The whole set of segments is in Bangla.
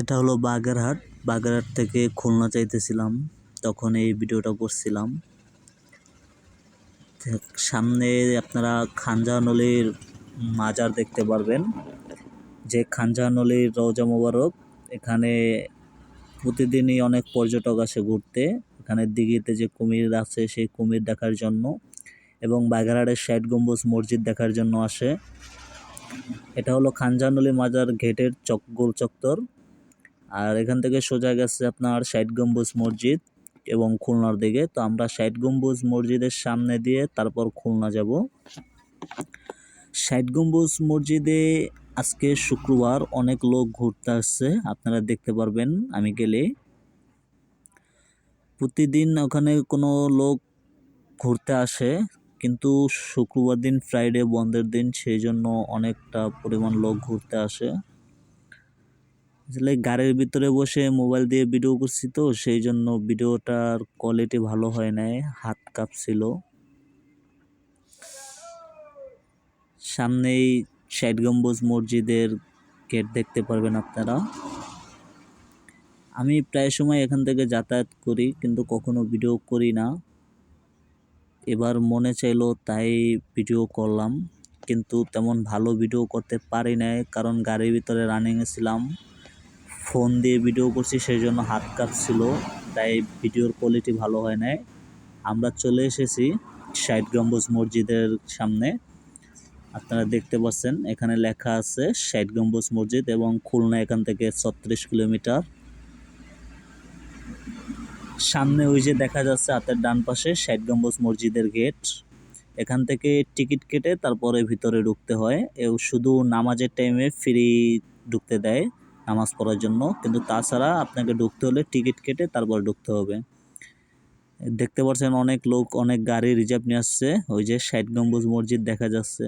এটা হলো বাগেরহাট। বাগেরহাট থেকে খুলনা যাইতেছিলাম। তখন এই ভিডিওটা করছিলাম। সামনে আপনারা খানজা নলির মাজার দেখতে পারবেন। যে খানজা নলির রওজা মোবারক, এখানে প্রতিদিনই অনেক পর্যটক আসে ঘুরতে। এখানে দিঘিতে যে কুমির আছে, সেই কুমির দেখার জন্য এবং বাগেরহাটের ষাট গম্বুজ মসজিদ দেখার জন্য আসে। এটা হলো খানজানলি মাজার গেটের চক গোল চত্বর। আর এখান থেকে সোজা গেছে আপনার ষাট গম্বুজ মসজিদ এবং খুলনার দিকে। তো আমরা ষাট গম্বুজ মসজিদের সামনে দিয়ে তারপর খুলনা যাব। ষাট গম্বুজ মসজিদে আজকে শুক্রবার অনেক লোক ঘুরতে আসছে, আপনারা দেখতে পারবেন আমি গেলে। প্রতিদিন ওখানে কোনো লোক ঘুরতে আসে, কিন্তু শুক্রবার দিন ফ্রাইডে বন্ধের দিন সেই জন্য অনেকটা পরিমাণ লোক ঘুরতে আসে। আসলে গাড়ির ভিতরে বসে মোবাইল দিয়ে ভিডিও করছি তো সেই জন্য ভিডিওটার কোয়ালিটি ভালো হয় নাই, হাত কাঁপছিল। সামনেই ষাট গম্বুজ মসজিদের গেট দেখতে পারবেন আপনারা। আমি প্রায় সময় এখান থেকে যাতায়াত করি, কিন্তু কখনো ভিডিও করি না। এবার মনে চাইলো তাই ভিডিও করলাম, কিন্তু তেমন ভালো ভিডিও করতে পারি নাই, কারণ গাড়ির ভিতরে রানিংয়ে ছিলাম। ফোন দিয়ে ভিডিও করছি সেই জন্য হাত কাঁপছিল, তাই ভিডিওর কোয়ালিটি ভালো হয় নাই। আমরা চলে এসেছি ষাট গম্বুজ মসজিদের সামনে। আপনারা দেখতে পাচ্ছেন, এখানে লেখা আছে ষাট গম্বুজ মসজিদ এবং খুলনা এখান থেকে ছত্রিশ কিলোমিটার। সামনে ওই যে দেখা যাচ্ছে হাতের ডান পাশে ষাট গম্বুজ মসজিদের গেট। এখান থেকে টিকিট কেটে তারপরে ভিতরে ঢুকতে হয়। এও শুধু নামাজের টাইমে ফ্রি ঢুকতে দেয়। নামাজ পড়ার জন্য। কিন্তু তাছাড়া আপনাকে ঢুকতে হলে টিকিট কেটে তারপর ঢুকতে হবে। দেখতে পাচ্ছেন অনেক লোক, অনেক গাড়ি রিজার্ভ নিয়ে আসছে। ওই যে ষাট গম্বুজ মসজিদ দেখা যাচ্ছে।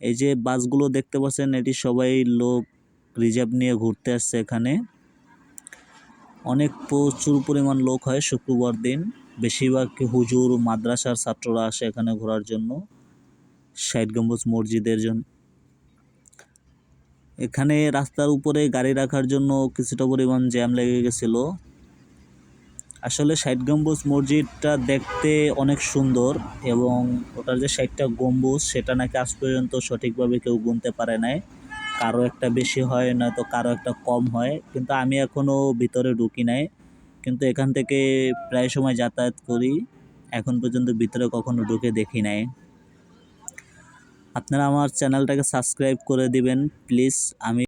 এই যে বাসগুলো দেখতে পাচ্ছেন, এটি সবাই লোক রিজার্ভ নিয়ে ঘুরতে আসছে এখানে। অনেক প্রচুর পরিমাণ লোক হয় শুক্রবার দিন। বেশিরভাগ হুজুর, মাদ্রাসার ছাত্ররা আসে এখানে ঘোরার জন্য। ষাট গম্বুজ মসজিদের জন্য এখানে রাস্তার উপরে গাড়ি রাখার জন্য কিছুটা পরিমাণ জ্যাম লেগে গেছিল। আসলে ষাট গম্বুজ মসজিদটা দেখতে অনেক সুন্দর এবং ওটার যে ষাটটা গম্বুজ, সেটা নাকি আজ পর্যন্ত সঠিকভাবে কেউ গুনতে পারে নাই। কারও একটা বেশি হয়, নয়তো কারও একটা কম হয়, কিন্তু আমি এখনও ভিতরে ঢুকি নাই। কিন্তু এখান থেকে প্রায় সময় যাতায়াত করি, এখন পর্যন্ত ভিতরে কখনো ঢুকে দেখি নাই। আপনারা আমার চ্যানেলটাকে সাবস্ক্রাইব করে দিবেন প্লিজ। আমি